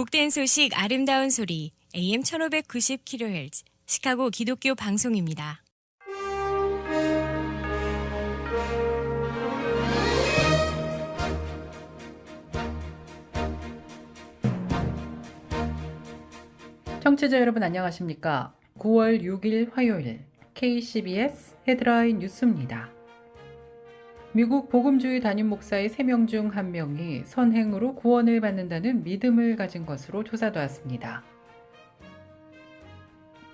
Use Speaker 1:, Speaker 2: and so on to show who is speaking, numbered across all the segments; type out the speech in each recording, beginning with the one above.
Speaker 1: 복된 소식 아름다운 소리 AM 1590kHz 시카고 기독교 방송입니다.
Speaker 2: 청취자 여러분 안녕하십니까? 9월 6일 화요일 KCBS 헤드라인 뉴스입니다. 미국 복음주의 담임 목사의 3명 중 1명이 선행으로 구원을 받는다는 믿음을 가진 것으로 조사되었습니다.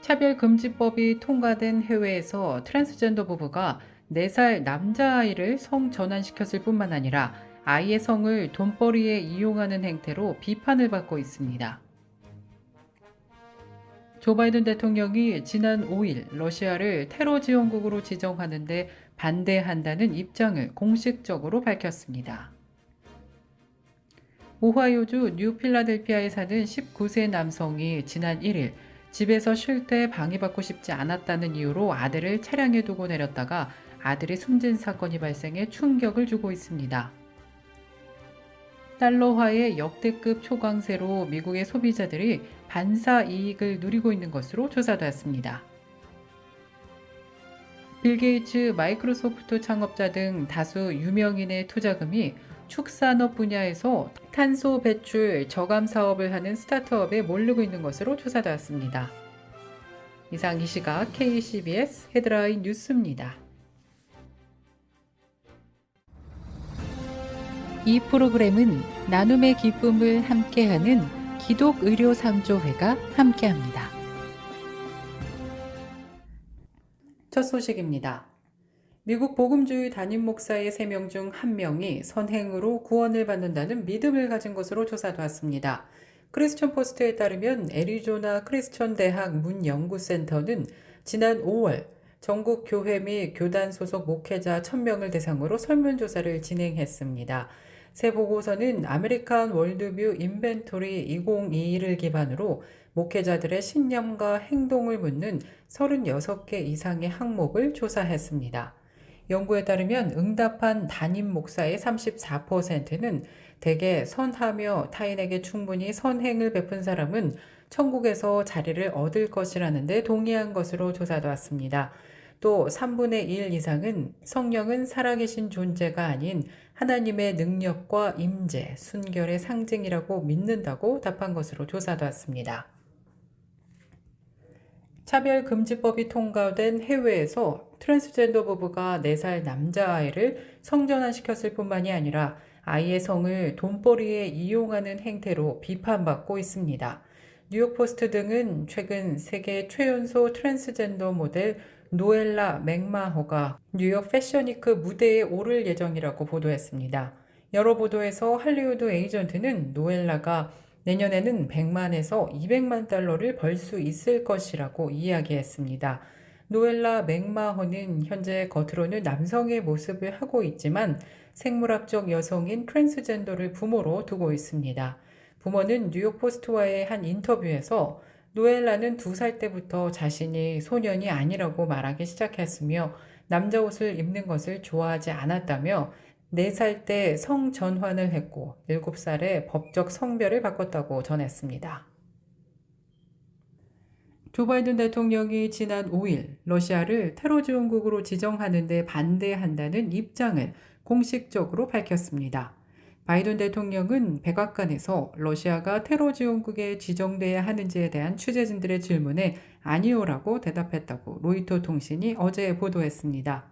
Speaker 2: 차별금지법이 통과된 해외에서 트랜스젠더 부부가 4살 남자아이를 성 전환시켰을 뿐만 아니라 아이의 성을 돈벌이에 이용하는 행태로 비판을 받고 있습니다. 조 바이든 대통령이 지난 5일 러시아를 테러 지원국으로 지정하는데 반대한다는 입장을 공식적으로 밝혔습니다. 오하이오주 뉴필라델피아에 사는 19세 남성이 지난 1일 집에서 쉴 때 방해받고 싶지 않았다는 이유로 아들을 차량에 두고 내렸다가 아들이 숨진 사건이 발생해 충격을 주고 있습니다. 달러화의 역대급 초강세로 미국의 소비자들이 반사 이익을 누리고 있는 것으로 조사되었습니다. 빌 게이츠 마이크로소프트 창업자 등 다수 유명인의 투자금이 축산업 분야에서 탄소 배출 저감 사업을 하는 스타트업에 몰리고 있는 것으로 조사되었습니다. 이상 이 시각 KCBS 헤드라인 뉴스입니다. 이 프로그램은 나눔의 기쁨을 함께하는 기독의료상조회가 함께합니다. 첫 소식입니다. 미국 복음주의 담임 목사의 3명 중 1명이 선행으로 구원을 받는다는 믿음을 가진 것으로 조사되었습니다. 크리스천 포스트에 따르면 애리조나 크리스천 대학 문연구센터는 지난 5월 전국 교회 및 교단 소속 목회자 1000명을 대상으로 설문조사를 진행했습니다. 새 보고서는 아메리칸 월드뷰 인벤토리 2021을 기반으로 목회자들의 신념과 행동을 묻는 36개 이상의 항목을 조사했습니다. 연구에 따르면 응답한 담임 목사의 34%는 대개 선하며 타인에게 충분히 선행을 베푼 사람은 천국에서 자리를 얻을 것이라는데 동의한 것으로 조사되었습니다. 또 3분의 1 이상은 성령은 살아계신 존재가 아닌 하나님의 능력과 임재, 순결의 상징이라고 믿는다고 답한 것으로 조사되었습니다. 차별금지법이 통과된 해외에서 트랜스젠더 부부가 4살 남자아이를 성전환시켰을 뿐만이 아니라 아이의 성을 돈벌이에 이용하는 행태로 비판받고 있습니다. 뉴욕포스트 등은 최근 세계 최연소 트랜스젠더 모델 노엘라 맥마허가 뉴욕 패션위크 무대에 오를 예정이라고 보도했습니다. 여러 보도에서 할리우드 에이전트는 노엘라가 내년에는 100만에서 200만 달러를 벌 수 있을 것이라고 이야기했습니다. 노엘라 맥마허는 현재 겉으로는 남성의 모습을 하고 있지만 생물학적 여성인 트랜스젠더를 부모로 두고 있습니다. 부모는 뉴욕포스트와의 한 인터뷰에서 노엘라는 두 살 때부터 자신이 소년이 아니라고 말하기 시작했으며 남자 옷을 입는 것을 좋아하지 않았다며 4살 때 성전환을 했고 7살에 법적 성별을 바꿨다고 전했습니다. 조 바이든 대통령이 지난 5일 러시아를 테러 지원국으로 지정하는 데 반대한다는 입장을 공식적으로 밝혔습니다. 바이든 대통령은 백악관에서 러시아가 테러 지원국에 지정돼야 하는지에 대한 취재진들의 질문에 아니오라고 대답했다고 로이터 통신이 어제 보도했습니다.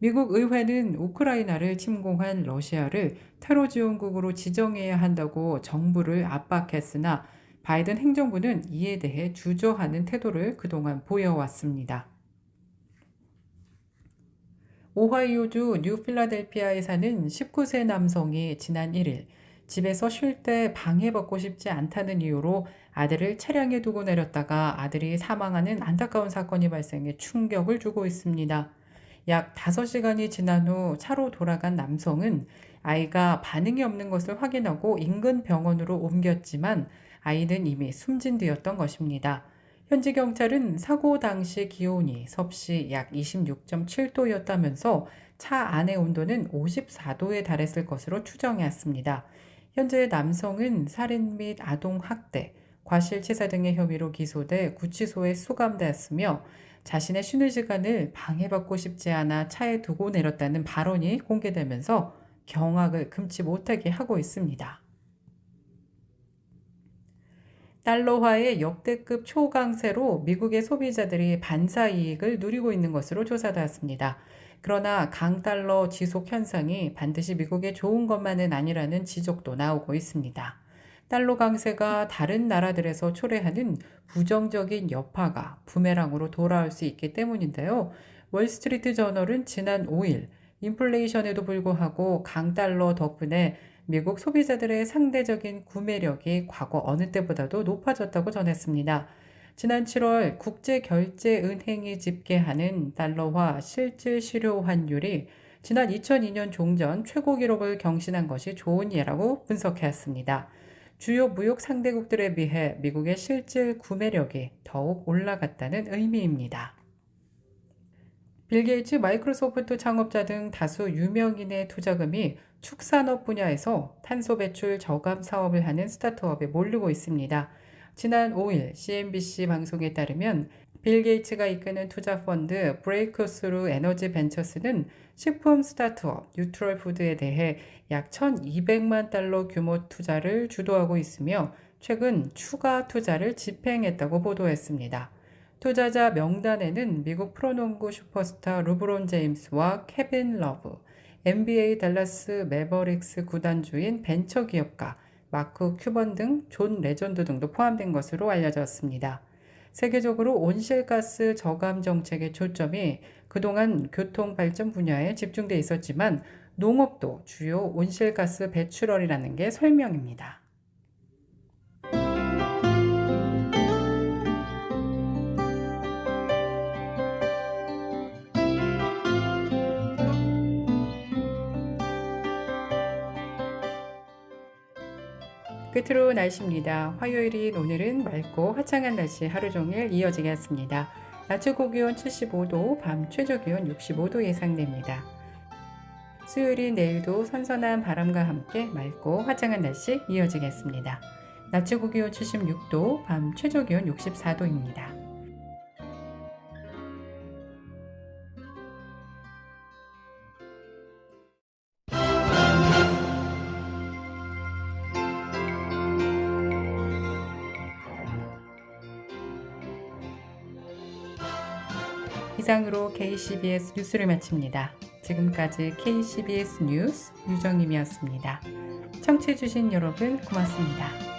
Speaker 2: 미국 의회는 우크라이나를 침공한 러시아를 테러 지원국으로 지정해야 한다고 정부를 압박했으나 바이든 행정부는 이에 대해 주저하는 태도를 그동안 보여왔습니다. 오하이오주 뉴필라델피아에 사는 19세 남성이 지난 1일 집에서 쉴 때 방해받고 싶지 않다는 이유로 아들을 차량에 두고 내렸다가 아들이 사망하는 안타까운 사건이 발생해 충격을 주고 있습니다. 약 5시간이 지난 후 차로 돌아간 남성은 아이가 반응이 없는 것을 확인하고 인근 병원으로 옮겼지만 아이는 이미 숨진 뒤였던 것입니다. 현지 경찰은 사고 당시 기온이 섭씨 약 26.7도였다면서 차 안의 온도는 54도에 달했을 것으로 추정했습니다. 현재 남성은 살인 및 아동 학대, 과실치사 등의 혐의로 기소돼 구치소에 수감되었으며 자신의 쉬는 시간을 방해받고 싶지 않아 차에 두고 내렸다는 발언이 공개되면서 경악을 금치 못하게 하고 있습니다. 달러화의 역대급 초강세로 미국의 소비자들이 반사 이익을 누리고 있는 것으로 조사되었습니다. 그러나 강달러 지속 현상이 반드시 미국에 좋은 것만은 아니라는 지적도 나오고 있습니다. 달러 강세가 다른 나라들에서 초래하는 부정적인 여파가 부메랑으로 돌아올 수 있기 때문인데요. 월스트리트 저널은 지난 5일 인플레이션에도 불구하고 강달러 덕분에 미국 소비자들의 상대적인 구매력이 과거 어느 때보다도 높아졌다고 전했습니다. 지난 7월 국제결제은행이 집계하는 달러화 실질 실효 환율이 지난 2002년 종전 최고 기록을 경신한 것이 좋은 예라고 분석했습니다. 주요 무역 상대국들에 비해 미국의 실질 구매력이 더욱 올라갔다는 의미입니다. 빌 게이츠 마이크로소프트 창업자 등 다수 유명인의 투자금이 축산업 분야에서 탄소 배출 저감 사업을 하는 스타트업에 몰리고 있습니다. 지난 5일 CNBC 방송에 따르면 빌 게이츠가 이끄는 투자 펀드 브레이크스루 에너지 벤처스는 식품 스타트업 뉴트럴 푸드에 대해 약 1,200만 달러 규모 투자를 주도하고 있으며 최근 추가 투자를 집행했다고 보도했습니다. 투자자 명단에는 미국 프로농구 슈퍼스타 루브론 제임스와 케빈 러브, NBA 달라스 매버릭스 구단주인 벤처 기업가 마크 큐번 등 존 레전드 등도 포함된 것으로 알려졌습니다. 세계적으로 온실가스 저감 정책의 초점이 그동안 교통 발전 분야에 집중돼 있었지만 농업도 주요 온실가스 배출원이라는 게 설명입니다. 끝으로 날씨입니다. 화요일인 오늘은 맑고 화창한 날씨 하루 종일 이어지겠습니다. 낮 최고 기온 75도, 밤 최저 기온 65도 예상됩니다. 수요일인 내일도 선선한 바람과 함께 맑고 화창한 날씨 이어지겠습니다. 낮 최고 기온 76도, 밤 최저 기온 64도입니다. 이상으로 KCBS 뉴스를 마칩니다. 지금까지 KCBS 뉴스 유정임이었습니다. 청취해주신 여러분 고맙습니다.